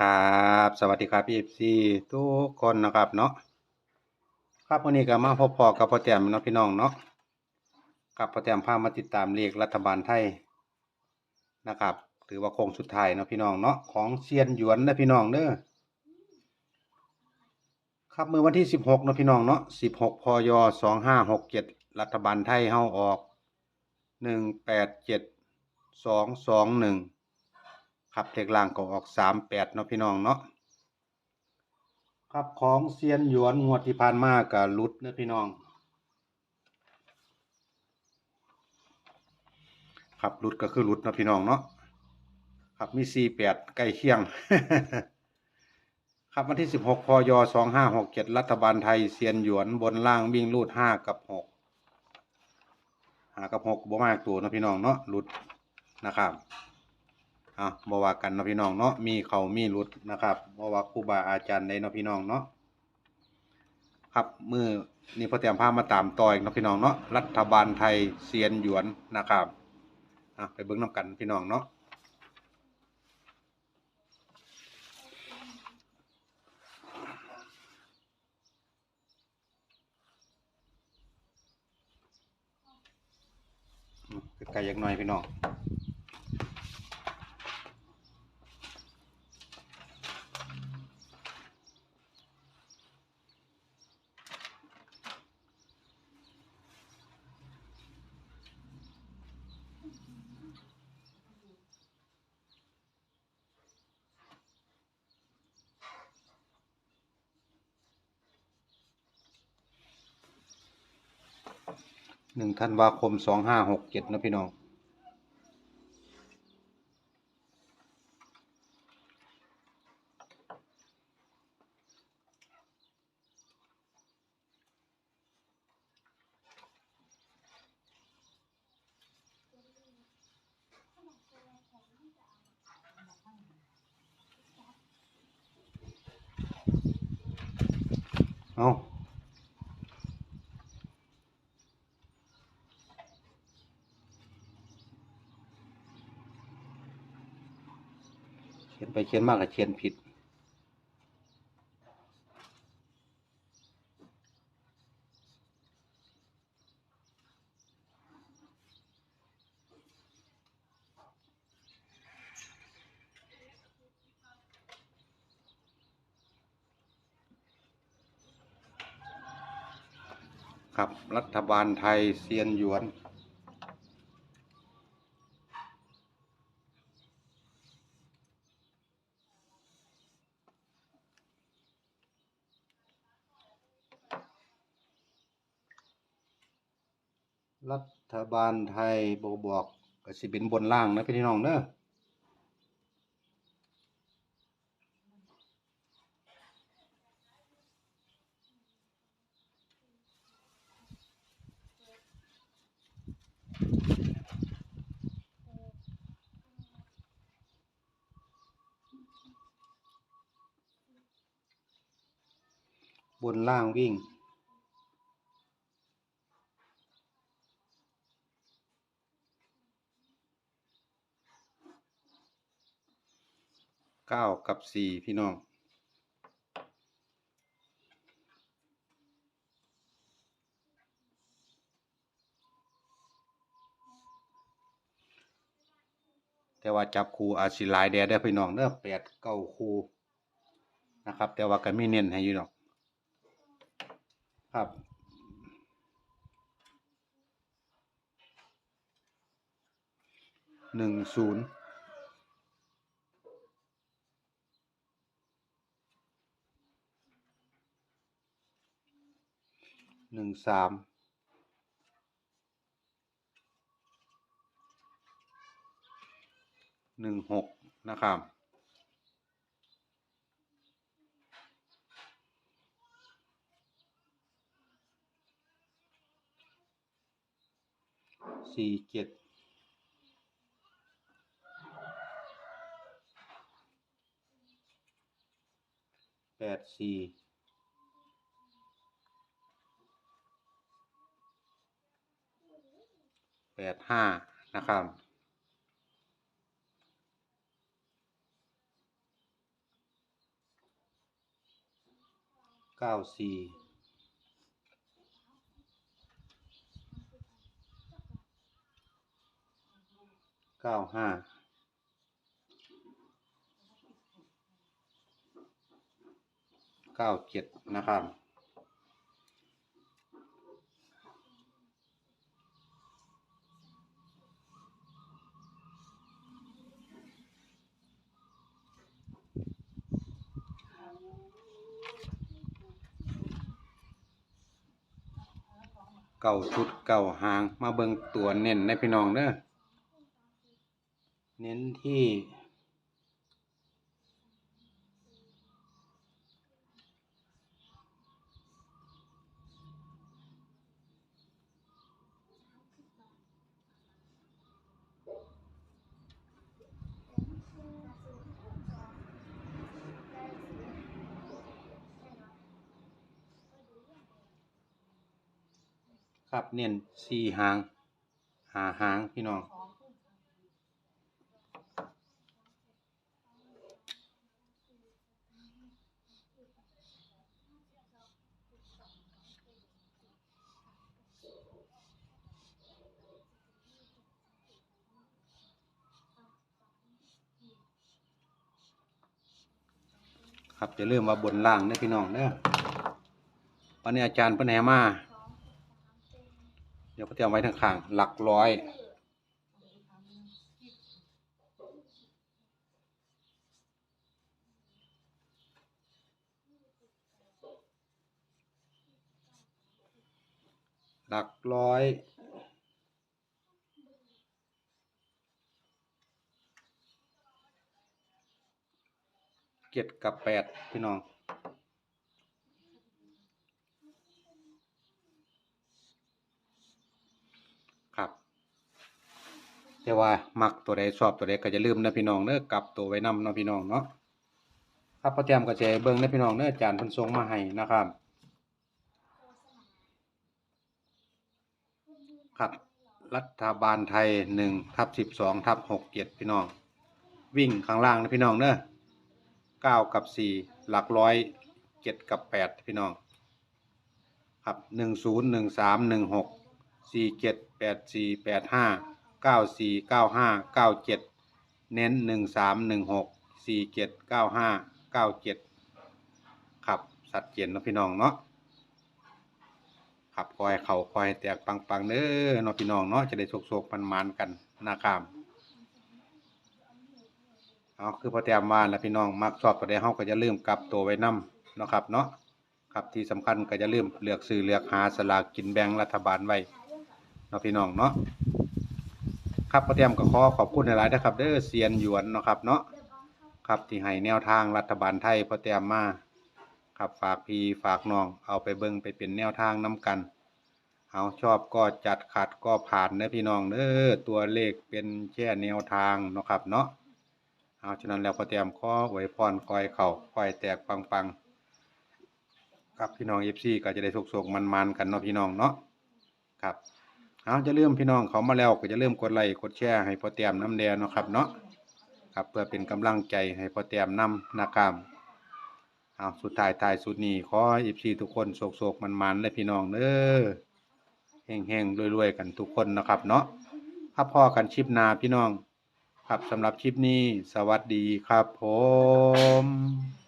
ครับสวัสดีครับพี่ซีทุกคนนะครับเนาะครับวันนี้ก็มาพบพอกับพ่อแต้มเนาะพี่น้องเนาะกับพ่อแต้มพามาติดตามเลขรัฐบาลไทยนะครับถือว่าโค้งสุดท้ายเนาะพี่น้องเนาะของเซียนหยวนนะพี่น้องเด้อครับมือวันที่สิบหกเนาะพี่น้องเนาะสิบหกพยสองห้าหกเจ็ดรัฐบาลไทยเฮาออกหนึ่งแปดเจ็ดสองสองหนึ่ง ครับเลขล่างก็ออกสามแปดเนาะพี่น้องเนาะครับของเซียนหยวนงวดที่ผ่านมากับลุดเนาะพี่น้องครับลุดก็คือลุดเนาะพี่น้องเนาะครับมีสี่แปดใกล้เคียง ครับวันที่สิบหกพยสองห้าหกเจ็ดรัฐบาลไทยเซียนหยวนบนล่างวิ่งรูดห้ากับหกห้ากับหกบ่มากตัวเนาะพี่น้องเนาะลุดนะครับ อะบว่ากันเนาะพี่น้องเนาะมีเขามีรุดนะครับบ่ว่าครูบาอาจารย์ใดเนาะพี่น้องเนาะครับมือนี่พอเตรียมพามาตามต่ออีกเนาะพี่น้องเนาะรัฐบาลไทยเซียนหยวนนะครับอะไปเบิ่งนํกันพี่น้องเนาะไกลยักหน่อยพี่น้อง หนึ่งธันวาคมสองห้าหกเจ็ดนะพี่น้อง เอาเขียน ไปเขียนมากกับเขียนผิด ครับรัฐบาลไทยเซียนหยวน รัฐบาลไทยบบอกก็สิเป็นบนล่างนะพี่น้องเนอะบนล่างวิ่ง เก้ากับสี่พี่น้อง แต่ว่าจับคูอาจสิลายแดดได้พี่น้องเด้อแปดเก้าคูนะครับ แต่ว่าก็มีเน้นให้อยู่ดอก ครับหนึ่งศูนย์ หนึ่งสามหนึ่งหกนะครับสี่เจ็ดแปดสี่ แปดห้านะครับเก้าสี่เก้าห้าเก้าเจ็ดนะครับ เก่าชุดเก่าหางมาเบิ่งตัวเน้นในพี่น้องเด้อเน้นที่ ครับเน้นสี่หางหาหางพี่น้องครับจะเริ่าลืมาบนล่างเด้อพี่น้องเด้อวันนี้อาจารย์พิ่นให้มา เดี๋ยวก็เตรียมไว้ทางข้างหลักร้อยหลักร้อยเจ็ดกับแปดพี่น้อง ครับ แต่ว่ามักตัวใดชอบตัวใดก็จะลืมนะพี่น้องเด้อกลับตัวไว้นำเนาะพี่น้องเนาะครับพอเตรียมกระเบิ่งนะพี่น้องเด้ออาจารย์พิ่นส่งมาให้นะครับครับรัฐบาลไทยหนึ่งทับสิบสองทับหกเจ็ดพี่น้อง วิ่งข้างล่างนะพี่น้องเด้อเก้ากับสี่หลักร้อยเจ็ดกับแปดพี่น้อง ครับหนึ่งศูนย์หนึ่งสามหนึ่งหกสี่เจ็ดแปดสี่แปดห้า เก้าสี่เก้าห้าเก้าเจ็ดเน้นหนึ่งสามหนึ่งหกสี่เจ็ดเก้าห้าเก้าเจ็ดครับสัดเจนเนาะพี่น้องเนาะครับคอยเข่าคอยแตกปังๆเด้อเนาะพี่น้องเนาะจะได้โศกๆมันๆกันนะครับเอาคือพอแต้มมาแล้วพี่น้องมักชอบตัวใดเฮาก็จะลืมกลับตัวไว้นำเนาะครับเนาะครับที่สำคัญก็จะลืมเลือกซื้อเลือกหาสลากกินแบ่งรัฐบาลไว้เนาะพี่น้องเนาะ ครับพอเตรียมก็ขอขอบคุณหลายๆนะครับ เด้อเซียนหยวนเนาะครับเนาะครับที่ให้แนวทางรัฐบาลไทยพอเตรียมมาครับฝากพี่ฝากน้องเอาไปเบิ่งไปเป็นแนวทางนํกัน เอาชอบก็จัดขัดก็ผ่านเด้อพี่น้องเด้อตัวเลขเป็นแค่แนวทางเนาะครับเนาะเอาฉะนั้นแล้วพอเตรียมขอไว้พรคอยเข่าคอยแตกปังๆครับพี่น้องเอฟซีก็จะได้สุกๆมันๆกันเนาะพี่น้องเนาะครับ เอาจะเริ่มพี่น้องเขามาแล้วก็จะเริ่มกดไลค์กดแชร์ให้พอเตียมน้ำแดงเนาะครับเนาะครับเพื่อเป็นกำลังใจให้พอเตียมนำนะครับเอาสุดท้ายท้ายสุดนี้ขออฟซีทุกคนโศกๆมันๆเลยพี่น้องเด้อเฮงๆรวยๆกันทุกคนนะครับเนาะถ้าพอกันชิปนาพี่น้อง ครับสำหรับคลิปนี้สวัสดีครับผม